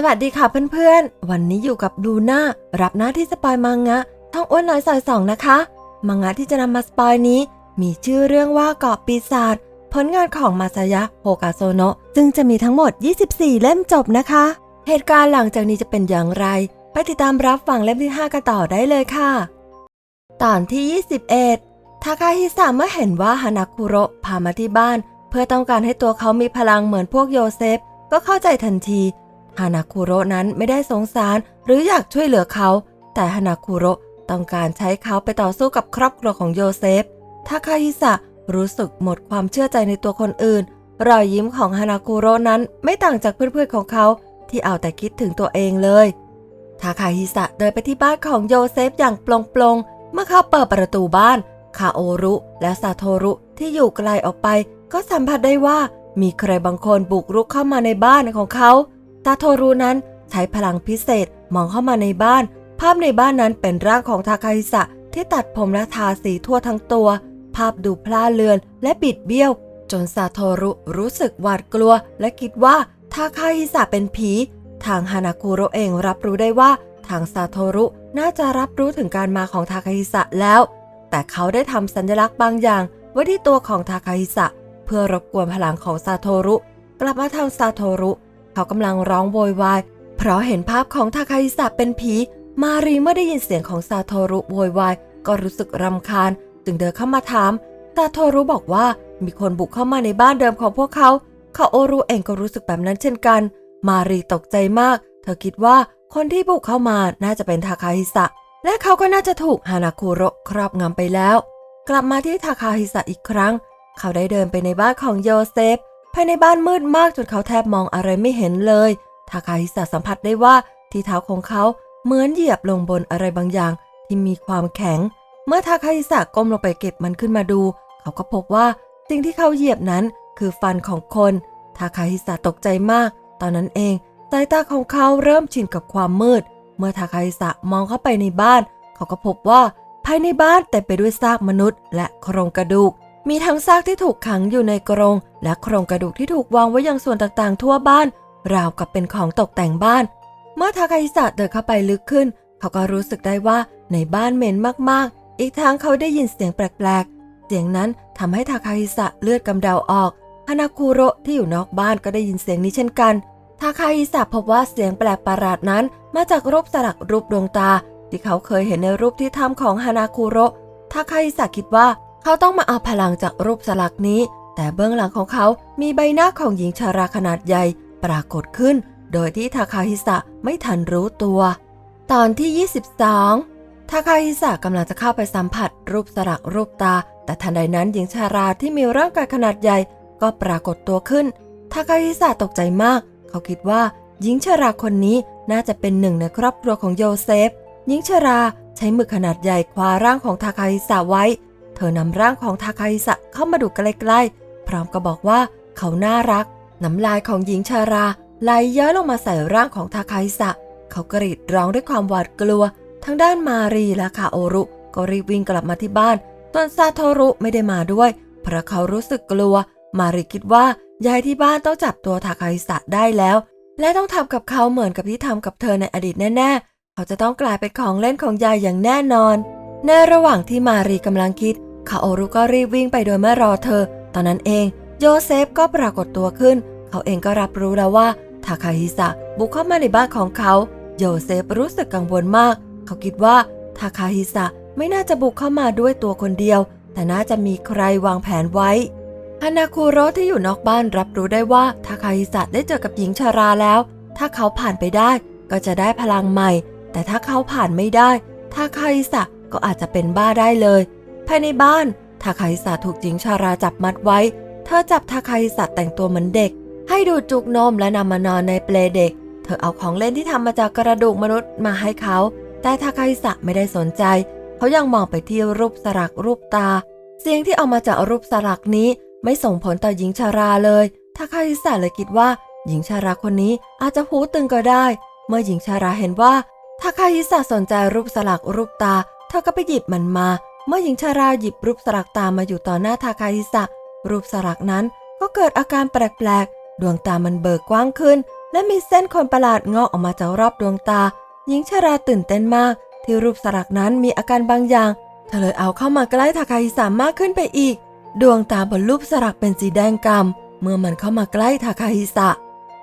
สวัสดีค่ะเพื่อนๆ วันนี้อยู่กับดูน่ารับหน้าที่สปอยมังงะท่องอ้วนน้อยซอยสองนะคะ มังงะที่จะนำมาสปอยนี้ มีชื่อเรื่องว่าเกาะปีศาจผลงานของมาซายะโฮกาโซโนะซึ่งจะมีทั้งหมด 24 เล่มจบนะคะ เหตุการณ์หลังจากนี้จะเป็นอย่างไร ไปติดตามรับฟังเล่มที่ 5 กันต่อได้เลยค่ะ ตอนที่ 21 ทาคาฮิสะเมื่อเห็นว่าฮานาคุโระพามาที่บ้าน เพื่อต้องการให้ตัวเขามีพลังเหมือนพวกโยเซฟ ก็เข้าใจทันที ฮานาคุโระนั้นไม่ได้สงสารหรืออยากช่วยเหลือเขา แต่ฮานาคุโระต้องการใช้เขาไปต่อสู้กับครอบครัวของโยเซฟทาคาฮิสะรู้สึกหมดความเชื่อใจในตัวคนอื่น รอยยิ้มของฮานาคุโระนั้นไม่ต่างจากเพื่อนๆของเขาที่เอาแต่คิดถึงตัวเองเลย ทาคาฮิสะเดินไปที่บ้านของโยเซฟอย่างปลงๆเมื่อเขาเปิดประตูบ้าน คาโอรุและซาโทรุที่อยู่ไกลออกไป ก็สัมผัสได้ว่ามีใครบางคนบุกรุกเข้ามาในบ้านของเขาาโทรุนั้นใช้พลังพิเศษมองเข้ามาในบ้าน ภาพในบ้านนั้นเป็นร่างของทาคาฮิสะที่ตัดผมและทาสีทั่วทั้งตัว ภาพดูพล่าเลือนและบิดเบี้ยว จนซาโทรุรู้สึกหวาดกลัว และคิดว่าทาคาฮิสะเป็นผี ทางฮานาคุโรเองรับรู้ได้ว่า ทางซาโทรุน่าจะรับรู้ถึงการมาของทาคาฮิสะแล้ว แต่เขาได้ทำสัญลักษณ์บางอย่างไว้ที่ตัวของทาคาฮิสะเพื่อรบกวนพลังของซาโทรุ กลับมาทางซาโทรุ เขากำลังร้องโวยวาย เพราะเห็นภาพของทาคาฮิสะเป็นผี มารีเมื่อได้ยินเสียงของซาโทรุโวยวาย ก็รู้สึกรำคาญ จึงเดินเข้ามาถาม ซาโทรุบอกว่ามีคนบุกเข้ามาในบ้านเดิมของพวกเขา คาโอรุเองก็รู้สึกแบบนั้นเช่นกัน มารีตกใจมาก เธอคิดว่าคนที่บุกเข้ามาน่าจะเป็นทาคาฮิสะ และเขาก็น่าจะถูกฮานาคุโระครอบงำไปแล้ว กลับมาที่ทาคาฮิสะอีกครั้ง เขาได้เดินไปในบ้านของโยเซฟายในบ้านมืดมากจนเขาแทบมองอะไรไม่เห็นเลยทาคาฮิสะสัมผัสได้ว่าที่เท้าของเขาเหมือนเหยียบลงบนอะไรบางอย่างที่มีความแข็ง เมื่อทาคาฮิสะก้มลงไปเก็บมันขึ้นมาดู เขาก็พบว่าสิ่งที่เขาเหยียบนั้นคือฟันของคนทาคาฮิสะตกใจมาก ตอนนั้นเองสายตาของเขาเริ่มชินกับความมืด เมื่อทาคาฮิสะมองเข้าไปในบ้าน เขาก็พบว่าภายในบ้านเต็มไปด้วยซากมนุษย์ และโครงกระดูก มีทั้งซากที่ถูกขังอยู่ในกรง และโครงกระดูกที่ถูกวางไว้ยังส่วนต่างๆ ทั่วบ้าน ราวกับเป็นของตกแต่งบ้าน เมื่อทาคาฮิสะเดินเข้าไปลึกขึ้น เขาก็รู้สึกได้ว่าในบ้านเหม็นมากๆ อีกทั้งเขาได้ยินเสียงแปลกๆ เสียงนั้นทำให้ทาคาฮิสะเลือดกำเดาออกฮานาคุโระที่อยู่นอกบ้านก็ได้ยินเสียงนี้เช่นกันทาคาฮิสะพบว่าเสียงแปลกประหลาดนั้น มาจากรูปสลักรูปดวงตา ที่เขาเคยเห็นในรูปที่ทำของฮานาคุโระทาคาฮิสะคิดว่าเขาต้องมาเอาพลังจากรูปสลักนี้ แต่เบื้องหลังของเขามีใบหน้าของหญิงชาราขนาดใหญ่ปรากฏขึ้น โดยที่ทาคาฮิสะไม่ทันรู้ตัว ตอนที่ 22 ทาคาฮิสะกำลังจะเข้าไปสัมผัส รูปสลักรูปตา แต่ทันใดนั้นหญิงชาราที่มีร่างกายขนาดใหญ่ ก็ปรากฏตัวขึ้น ทาคาฮิสะตกใจมาก เขาคิดว่าหญิงชาราคนนี้น่าจะเป็นหนึ่งในครอบครัวของโยเซฟ หญิงชาราใช้มือขนาดใหญ่คว้าร่างของทาคาฮิสะไว้ เธอนำร่างของทาคาฮิสะเข้ามาดูใกล้ๆ พร้อมกับบอกว่าเขาน่ารัก น้ำลายของหญิงชาราไหลย้อยลงมาใส่ร่างของทาคาฮิสะ เขากรีดร้องด้วยความหวาดกลัว ทั้งด้านมารีและคาโอรุ ก็รีบวิ่งกลับมาที่บ้านส่วนซาโทรุไม่ได้มาด้วย เพราะเขารู้สึกกลัว มารีคิดว่ายายที่บ้านต้องจับตัวทาคาฮิสะได้แล้ว และต้องทำกับเขาเหมือนกับที่ทำกับเธอในอดีตแน่ๆ เขาจะต้องกลายเป็นของเล่นของยายอย่างแน่นอน ในระหว่างที่มารีกำลังคิดคาโอรุก็รีบวิ่งไปโดยไม่รอเธอ ตอนนั้นเองโยเซฟก็ปรากฏตัวขึ้น เขาเองก็รับรู้แล้วว่าทาคาฮิสะบุกเข้ามาในบ้านของเขา โยเซฟรู้สึกกังวลมาก เขาคิดว่าทาคาฮิสะไม่น่าจะบุกเข้ามาด้วยตัวคนเดียว แต่น่าจะมีใครวางแผนไว้ฮานาคุโรที่อยู่นอกบ้านรับรู้ได้ว่าทาคาฮิสะได้เจอกับหญิงชาราแล้ว ถ้าเขาผ่านไปได้ก็จะได้พลังใหม่ แต่ถ้าเขาผ่านไม่ได้ทาคาฮิสะก็อาจจะเป็นบ้าได้เลย ภายในบ้าน ทาคาฮิสะถูกหญิงชาราจับมัดไว้ เธอจับทาคาฮิสะแต่งตัวเหมือนเด็ก ให้ดูดจุกนมและนำมานอนในเปลเด็ก เธอเอาของเล่นที่ทำมาจากกระดูกมนุษย์มาให้เขา แต่ทาคาฮิสะไม่ได้สนใจ เขายังมองไปที่รูปสลักรูปตา เสียงที่ออกมาจากรูปสลักนี้ไม่ส่งผลต่อหญิงชาราเลยทาคาฮิสะเลยคิดว่า หญิงชาราคนนี้อาจจะหูตึงก็ได้ เมื่อหญิงชาราเห็นว่าทาคาฮิสะสนใจรูปสลักรูปตา เธอก็ไปหยิบมันมา เมื่อหญิงชาราหยิบรูปสลักตามาอยู่ต่อหน้าทาคาฮิสะ รูปสลักนั้นก็เกิดอาการแปลกๆ ดวงตามันเบิกกว้างขึ้น และมีเส้นคนประหลาดงอกออกมาจากรอบดวงตา หญิงชราตื่นเต้นมาก ที่รูปสลักนั้นมีอาการบางอย่าง เธอเลยเอาเข้ามาใกล้ทาคาฮิสะมากขึ้นไปอีก ดวงตาบนรูปสลักเป็นสีแดงกำเมื่อมันเข้ามาใกล้ทาคาฮิสะ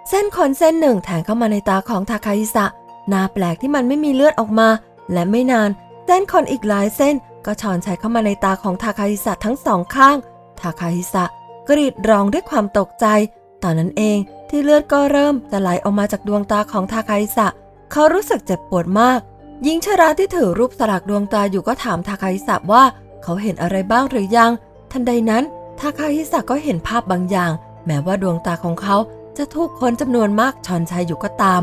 เส้นขนเส้นหนึ่งแทงเข้ามาในตาของทาคาฮิสะน่าแปลกที่มันไม่มีเลือดออกมา และไม่นานเส้นขนอีกหลายเส้น ก็ช้อนชัยเข้ามาในตาของทาคาฮิสะทั้งสองข้าง ทาคาฮิสะกรีดร้องด้วยความตกใจ ตอนนั้นเองที่เลือดก็เริ่มจะไหลออกมาจากดวงตาของทาคาฮิสะ เขารู้สึกเจ็บปวดมากหญิงชราที่ถือรูปสลักดวงตาอยู่ก็ถามทาคาฮิสะว่าเขาเห็นอะไรบ้างหรือยัง ทันใดนั้นทาคาฮิสะก็เห็นภาพบางอย่าง แม้ว่าดวงตาของเขาจะถูกคนจำนวนมากชอนชัยอยู่ก็ตาม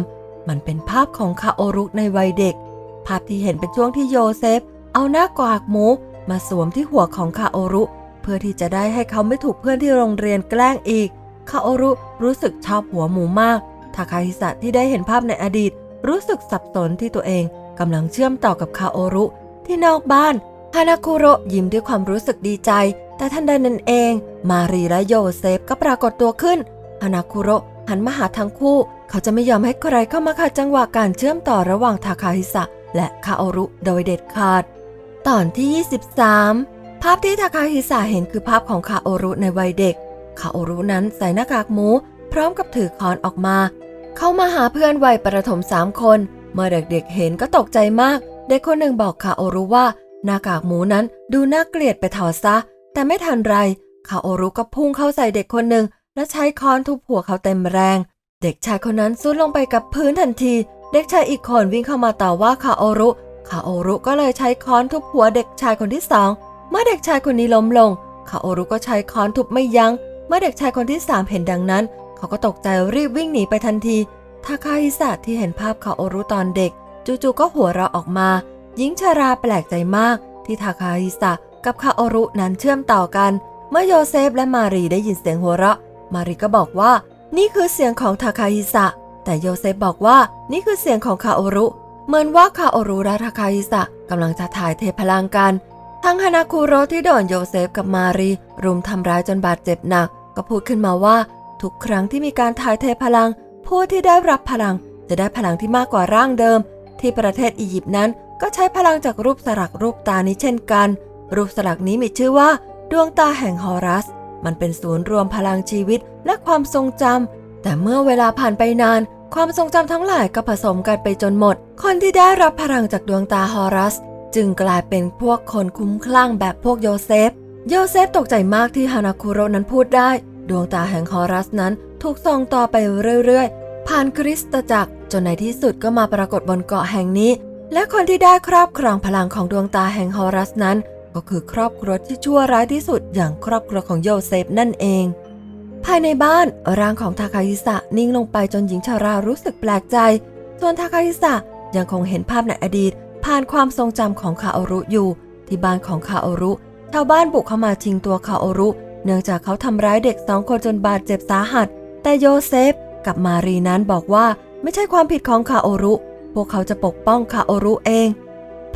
มันเป็นภาพของคาโอรุในวัยเด็ก ภาพที่เห็นเป็นช่วงที่โยเซฟ เอาหน้ากากหมูมาสวมที่หัวของคาโอรุ เพื่อที่จะได้ให้เขาไม่ถูกเพื่อนที่โรงเรียนแกล้งอีก คาโอรุรู้สึกชอบหัวหมูมาก ทาคาฮิสะที่ได้เห็นภาพในอดีต รู้สึกสับสนที่ตัวเองกำลังเชื่อมต่อกับคาโอรุ ที่นอกบ้านฮานาคุโรยิ้มด้วยความรู้สึกดีใจ แต่ทันใดนั้นเอง มารีและโยเซฟก็ปรากฏตัวขึ้นฮานาคุโรหันมาหาทั้งคู่ เขาจะไม่ยอมให้ใครเข้ามาขัดจังหวะการเชื่อมต่อระหว่างทาคาฮิสะและคาโอรุโดยเด็ดขาด ตอนที่ 23 ภาพที่ทาคาฮิสะเห็นคือภาพของคาโอรุในวัยเด็ก คาโอรุนั้นใส่หน้ากากหมู พร้อมกับถือคอนออกมา เข้ามาหาเพื่อนวัยประถมสามคน เมื่อเด็กๆเห็นก็ตกใจมาก เด็กคนหนึ่งบอกคาโอรุว่า หน้ากากหมูนั้นดูน่าเกลียดไปถอดซะ แต่ไม่ทันไร คาโอรุก็พุ่งเข้าใส่เด็กคนหนึ่งและใช้ค้อนทุบหัวเขาเต็มแรง เด็กชายคนนั้นซุดลงไปกับพื้นทันที เด็กชายอีกคนวิ่งเข้ามาต่อว่าคาโอรุ คาโอรุก็เลยใช้ค้อนทุบหัวเด็กชายคนที่สอง เมื่อเด็กชายคนนี้ล้มลง คาโอรุก็ใช้ค้อนทุบไม่ยัง้ง เมื่อเด็กชายคนที่สามเห็นดังนั้น เขาก็ตกใจรีบวิ่งหนีไปทันที ทาคาฮิสะที่เห็นภาพคาโอรุตอนเด็ก จู่ๆก็หัวเราะออกมา หญิงชาราแปลกใจมาก ที่ทาคาฮิสะกับคาโอรุนั้นเชื่อมต่อกัน เมื่อโยเซฟและมารีได้ยินเสียงหัวเราะ มารีก็บอกว่า นี่คือเสียงของทาคาฮิสะแต่โยเซฟบอกว่านี่คือเสียงของคาโอรุ เหมือนว่าคาโอรุและทาคาฮิสะกำลังจะถ่ายเทพลังกัน ทั้งฮานาคุโรที่โดนโยเซฟกับมารีรุมทำร้ายจนบาดเจ็บหนัก ก็พูดขึ้นมาว่า ทุกครั้งที่มีการถ่ายเทพลัง ผู้ที่ได้รับพลัง จะได้พลังที่มากกว่าร่างเดิม ที่ประเทศอียิปต์นั้นก็ใช้พลังจากรูปสลักรูปตานี้เช่นกัน รูปสลักนี้มีชื่อว่า ดวงตาแห่งฮอรัส มันเป็นศูนย์รวมพลังชีวิตและความทรงจำแต่เมื่อเวลาผ่านไปนาน ความทรงจำทั้งหลายก็ผสมกันไปจนหมด คนที่ได้รับพลังจากดวงตาฮอรัส จึงกลายเป็นพวกคนคุ้มคลั่งแบบพวกโยเซฟ โยเซฟตกใจมากที่ฮานาคุโรนั้นพูดได้ ดวงตาแห่งฮอรัสนั้นถูกส่งต่อไปเรื่อยๆ ผ่านคริสตจักร จนในที่สุดก็มาปรากฏบนเกาะแห่งนี้ และคนที่ได้ครอบครองพลังของดวงตาแห่งฮอรัสนั้น ก็คือครอบครัวที่ชั่วร้ายที่สุดอย่างครอบครัวของโยเซฟนั่นเอง ภายในบ้านร่างของทาคาฮิสะนิ่งลงไปจนหญิงชารารู้สึกแปลกใจ ส่วนทาคาฮิสะยังคงเห็นภาพในอดีต ผ่านความทรงจำของคาโอรุอยู่ ที่บ้านของคาโอรุ ชาวบ้านบุกเข้ามาชิงตัวคาโอรุ เนื่องจากเขาทำร้ายเด็กสองคนจนบาดเจ็บสาหัส แต่โยเซฟกับมารีนั้นบอกว่าไม่ใช่ความผิดของคาโอรุ พวกเขาจะปกป้องคาโอรุเอง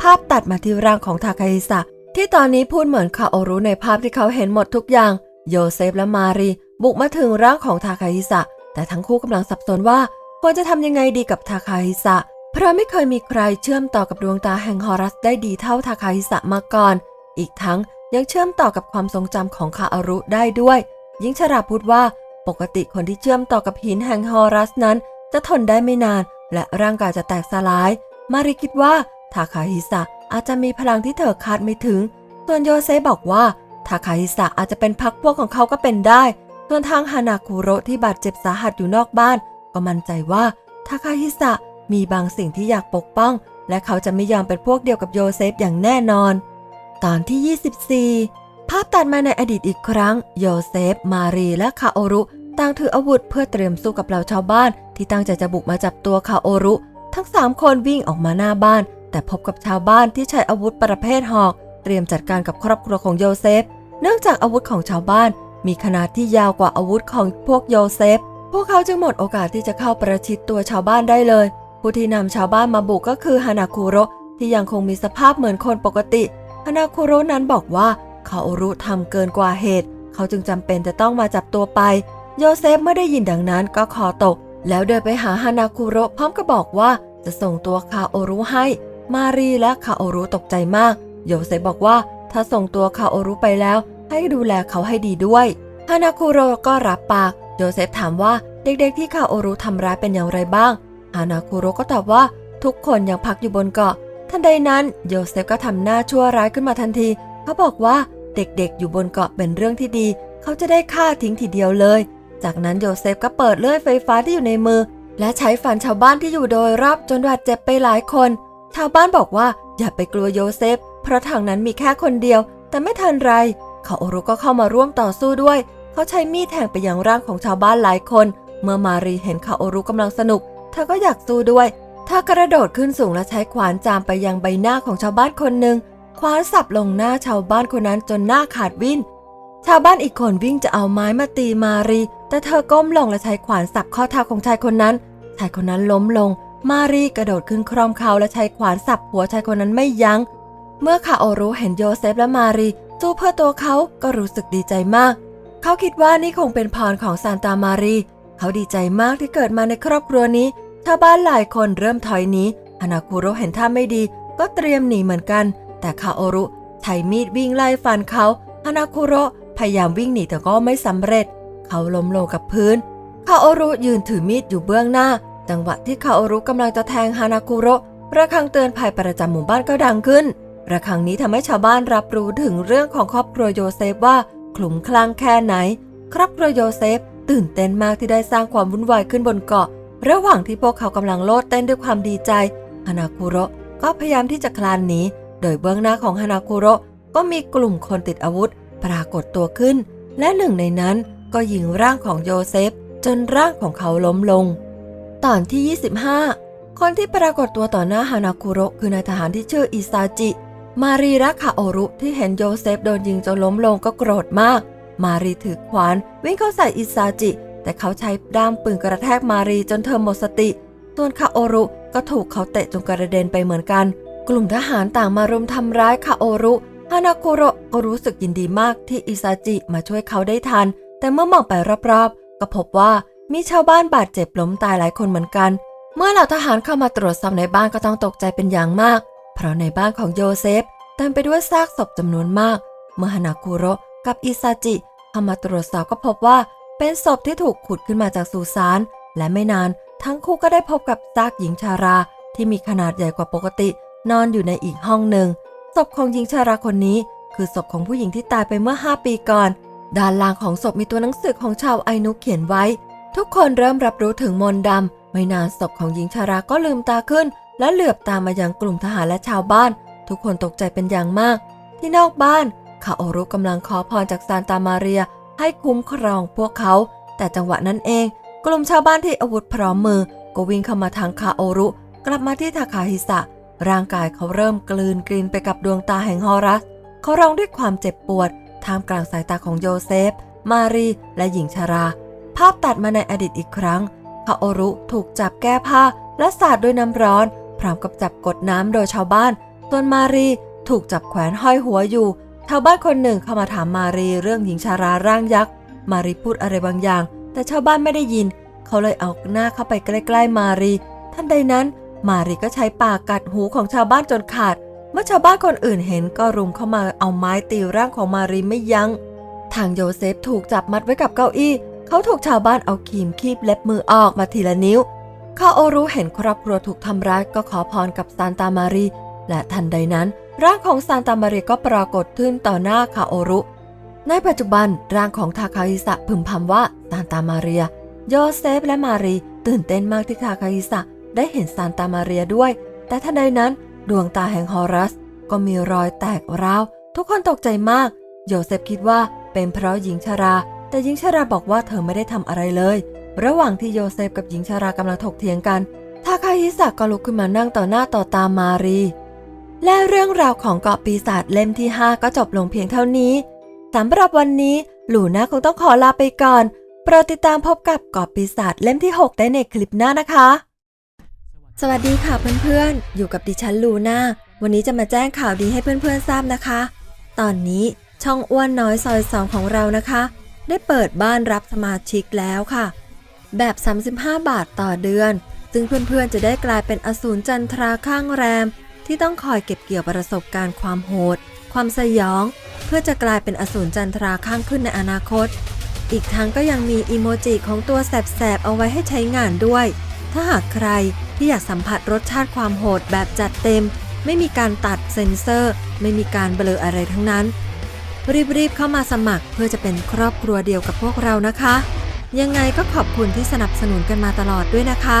ภาพตัดมาที่ร่างของทาคาฮิสะที่ตอนนี้พูดเหมือนคาโอรุในภาพที่เขาเห็นหมดทุกอย่าง โยเซฟและมารีบุกมาถึงร่างของทาคาฮิสะ แต่ทั้งคู่กำลังสับสนว่าควรจะทำยังไงดีกับทาคาฮิสะ เพราะไม่เคยมีใครเชื่อมต่อกับดวงตาแห่งฮอรัสได้ดีเท่าทาคาฮิสะมาก่อน อีกทั้งยังเชื่อมต่อกับความทรงจำของคาโอรุได้ด้วย ยิ่งชราพูดว่าปกติคนที่เชื่อมต่อกับหินแห่งฮอรัสนั้น จะทนได้ไม่นาน และร่างกายจะแตกสลาย มาริคิดว่าทาคาฮิสะอาจจะมีพลังที่เธอคาดไม่ถึง ส่วนโยเซฟบอกว่า ทาคาฮิสะอาจจะเป็นพักพวกของเขาก็เป็นได้ ส่วนทางฮานาคุโรที่บาดเจ็บสาหัสอยู่นอกบ้าน ก็มั่นใจว่าทาคาฮิสะมีบางสิ่งที่อยากปกป้อง และเขาจะไม่ยอมเป็นพวกเดียวกับโยเซฟอย่างแน่นอน ตอนที่ 24 ภาพตัดมาในอดีตอีกครั้ง โยเซฟ มารีและคาโอรุต่างถืออาวุธเพื่อเตรียมสู้กับเหล่าชาวบ้าน ที่ตั้งใจจะบุกมาจับตัวคาโอรุ ทั้งสามคนวิ่งออกมาหน้าบ้าน แต่พบกับชาวบ้านที่ใช้อาวุธประเภทหอก เตรียมจัดการกับครอบครัวของโยเซฟ เนื่องจากอาวุธของชาวบ้านมีขนาดที่ยาวกว่าอาวุธของพวกโยเซฟ พวกเขาจึงหมดโอกาสที่จะเข้าประชิดตัวชาวบ้านได้เลย ผู้ที่นำชาวบ้านมาบุกก็คือฮานาคุโรที่ยังคงมีสภาพเหมือนคนปกติฮานาคุโรนั้นบอกว่าคาโอรุทำเกินกว่าเหตุ เขาจึงจำเป็นจะต้องมาจับตัวไป โยเซฟเมื่อได้ยินดังนั้นก็คอตก แล้วเดินไปหาฮานาคุโรพร้อมกับบอกว่าจะส่งตัวคาโอรุให้ มารีและคาโอรุตกใจมาก โยเซฟบอกว่า ถ้าส่งตัวคาโอรุไปแล้ว ให้ดูแลเขาให้ดีด้วยฮานาคุโรก็รับปากโยเซฟถามว่าเด็กๆที่คาโอรุทำร้ายเป็นอย่างไรบ้างฮานาคุโรก็ตอบว่าทุกคนยังพักอยู่บนเกาะ ทันใดนั้นโยเซฟก็ทำหน้าชั่วร้ายขึ้นมาทันที เขาบอกว่าเด็กๆอยู่บนเกาะเป็นเรื่องที่ดี เขาจะได้ฆ่าทิ้งทีเดียวเลย จากนั้นโยเซฟก็เปิดเลื่อยไฟฟ้าที่อยู่ในมือ และใช้ฟันชาวบ้านที่อยู่โดยรอบจนบาดเจ็บไปหลายคน ชาวบ้านบอกว่าอย่าไปกลัวโยเซฟ เพราะทางนั้นมีแค่คนเดียว แต่ไม่ทันไรคาโอรุก็เข้ามาร่วมต่อสู้ด้วย เขาใช้มีดแทงไปยังร่างของชาวบ้านหลายคน เมื่อมารีเห็นคาโอรุกำลังสนุก เธอก็อยากสู้ด้วยเธอกระโดดขึ้นสูงและใช้ขวานจามไปยังใบหน้าของชาวบ้านคนหนึ่งขวานสับลงหน้าชาวบ้านคนนั้นจนหน้าขาดวิ่น ชาวบ้านอีกคนวิ่งจะเอาไม้มาตีมารี แต่เธอก้มลงและใช้ขวานสับข้อเท้าของชายคนนั้น ชายคนนั้นล้มลง มารีกระโดดขึ้นคร่อมเขาและใช้ขวานสับหัวชายคนนั้นไม่ยัง้ง เมื่อคาโอรุเห็นโยเซฟและมารีสู้เพื่อตัวเขาก็รู้สึกดีใจมาก เขาคิดว่านี่คงเป็นพรของซานตามารี เขาดีใจมากที่เกิดมาในครอบครัวนี้ชาวบ้านหลายคนเริ่มถอยหนีฮานาคุโรเห็นท่าไม่ดี ก็เตรียมหนีเหมือนกัน แต่คาโอรุใช้มีดวิ่งไล่ฟันเขาฮานาคุโรพยายามวิ่งหนีแต่ก็ไม่สำเร็จ เขาล้มลงกับพื้นคาโอรุยืนถือมีดอยู่เบื้องหน้า จังหวะที่คาโอรุกำลังจะแทงฮานาคุโระระฆังเตือนภัยประจำหมู่บ้านก็ดังขึ้น ระฆังนี้ทำให้ชาวบ้านรับรู้ถึงเรื่องของครอบครัวโยเซฟว่าคลุ้มคลั่งแค่ไหน ครอบครัวโยเซฟ ตื่นเต้นมากที่ได้สร้างความวุ่นวายขึ้นบนเกาะ ระหว่างที่พวกเขากำลังโลดเต้นด้วยความดีใจฮานาคุโระก็พยายามที่จะคลานหนีโดยเบื้องหน้าของฮานาคุโระก็มีกลุ่มคนติดอาวุธ ปรากฏตัวขึ้น และหนึ่งในนั้นก็ยิงร่างของโยเซฟ จนร่างของเขาล้มลง ตอนที่ 25 คนที่ปรากฏตัวต่อหน้าฮานาคุโระคือนายทหารที่ชื่ออิซาจิ มารีรักคาโอรุที่เห็นโยเซฟโดนยิงจนล้มลงก็โกรธมาก มารีถือขวาน วิ่งเข้าใส่อิซาจิ แต่เขาใช้ด้ามปืนกระแทกมารีจนเธอหมดสติส่วนคาโอรุก็ถูกเขาเตะจนกระเด็นไปเหมือนกัน กลุ่มทหารต่างมารุมทำร้ายคาโอรุฮานาคุโระก็รู้สึกยินดีมากที่อิซาจิมาช่วยเขาได้ทัน แต่เมื่อมองไปรอบๆ ก็พบว่ามีชาวบ้านบาดเจ็บล้มตายหลายคนเหมือนกัน เมื่อเหล่าทหารเข้ามาตรวจสอบในบ้านก็ต้องตกใจเป็นอย่างมาก เพราะในบ้านของโยเซฟเต็มไปด้วยซากศพจำนวนมาก เมื่อฮานาคุโรกับอิซาจิเข้ามาตรวจสอบก็พบว่าเป็นศพที่ถูกขุดขึ้นมาจากสุสาน และไม่นานทั้งคู่ก็ได้พบกับซากหญิงชารา ที่มีขนาดใหญ่กว่าปกติ นอนอยู่ในอีกห้องหนึ่งศพของหญิงชาราคนนี้ คือศพของผู้หญิงที่ตายไปเมื่อ 5 ปีก่อน ด้านล่างของศพมีตัวหนังสือของชาวไอนุเขียนไว้ ทุกคนเริ่มรับรู้ถึงมนต์ดำไม่นานศพของหญิงชาราก็ลืมตาขึ้น และเหลือบตามมายังกลุ่มทหารและชาวบ้าน ทุกคนตกใจเป็นอย่างมาก ที่นอกบ้านคาโอรุกำลังขอพรจากซานตามาเรีย ให้คุ้มครองพวกเขา แต่จังหวะนั้นเอง กลุ่มชาวบ้านที่อาวุธพร้อมมือ ก็วิ่งเข้ามาทางคาโอรุ กลับมาที่ทาคาฮิสะร่างกายเขาเริ่มกลืนกลืนไปกับดวงตาแห่งฮอรัส เขาร้องด้วยความเจ็บปวด ท่ามกลางสายตาของโยเซฟ มารี และหญิงชารา ภาพตัดมาในอดีตอีกครั้งคาโอรุถูกจับแก้ผ้าและสาดด้วยน้ำร้อน พร้อมกับจับกดน้ำโดยชาวบ้านส่วนมารีถูกจับแขวนห้อยหัวอยู่ ชาวบ้านคนหนึ่งเข้ามาถามมารีเรื่องหญิงชาราร่างยักษ์ มารีพูดอะไรบางอย่าง แต่ชาวบ้านไม่ได้ยิน เขาเลยเอาหน้าเข้าไปใกล้ๆมารี ท่านใดนั้น มารีก็ใช้ปากกัดหูของชาวบ้านจนขาด เมื่อชาวบ้านคนอื่นเห็นก็รุมเข้ามาเอาไม้ตีร่างของมารีไม่ยัง้ง ทางโยเซฟถูกจับมัดไว้กับเก้าอี้ เขาถูกชาวบ้านเอาครีมคีบเล็บมือออกมาทีละนิ้ว คาโอรุเห็นครอบครัวถูกทำร้ายก็ขอพรกับซานตามารี และทันใดนั้น ร่างของซานตามารีก็ปรากฏขึ้นต่อหน้าคาโอรุ ในปัจจุบันร่างของทาคาฮิสะพึมพำว่าซานตามาเรียโยเซฟและมารีตื่นเต้นมากที่ทาคาฮิสะได้เห็นซานตามาเรียด้วย แต่ทันใดนั้น ดวงตาแห่งฮอรัส ก็มีรอยแตกร้าวทุกคนตกใจมากโยเซฟคิดว่าเป็นเพราะหญิงชรา แต่หญิงชราบอกว่าเธอไม่ได้ทำอะไรเลย ระหว่างที่โยเซฟกับหญิงชารากำลังถกเถียงกันทาคาฮิสะก็ลุกขึ้นมานั่งต่อหน้าต่อตามารี และเรื่องราวของเกาะปีศาจเล่มที่ 5 ก็จบลงเพียงเท่านี้สำหรับวันนี้หลูน่าคงต้องขอลาไปก่อนโปรดติดตามพบกับเกาะปีศาจเล่มที่ 6 ได้ในคลิปหน้านะคะ สวัสดีค่ะเพื่อนๆ อยู่กับดิฉันลูน่าวันนี้จะมาแจ้งข่าวดีให้เพื่อนๆทราบนะคะ ตอนนี้ช่องอ้วนน้อยซอยสองของเรานะคะ ได้เปิดบ้านรับสมาชิกแล้วค่ะ แบบ 35 บาทต่อเดือน ซึ่งเพื่อนๆจะได้กลายเป็นอสูรจันทราข้างแรม ที่ต้องคอยเก็บเกี่ยวประสบการณ์ความโหด ความสยอง เพื่อจะกลายเป็นอสูรจันทราข้างขึ้นในอนาคต อีกทั้งก็ยังมีอีโมจิของตัวแสบๆเอาไว้ให้ใช้งานด้วย ถ้าหากใครที่อยากสัมผัสรสชาติความโหดแบบจัดเต็ม ไม่มีการตัดเซ็นเซอร์ ไม่มีการเบลออะไรทั้งนั้นรีบๆเข้ามาสมัครเพื่อจะเป็นครอบครัวเดียวกับพวกเรานะคะ ยังไงก็ขอบคุณที่สนับสนุนกันมาตลอดด้วยนะคะ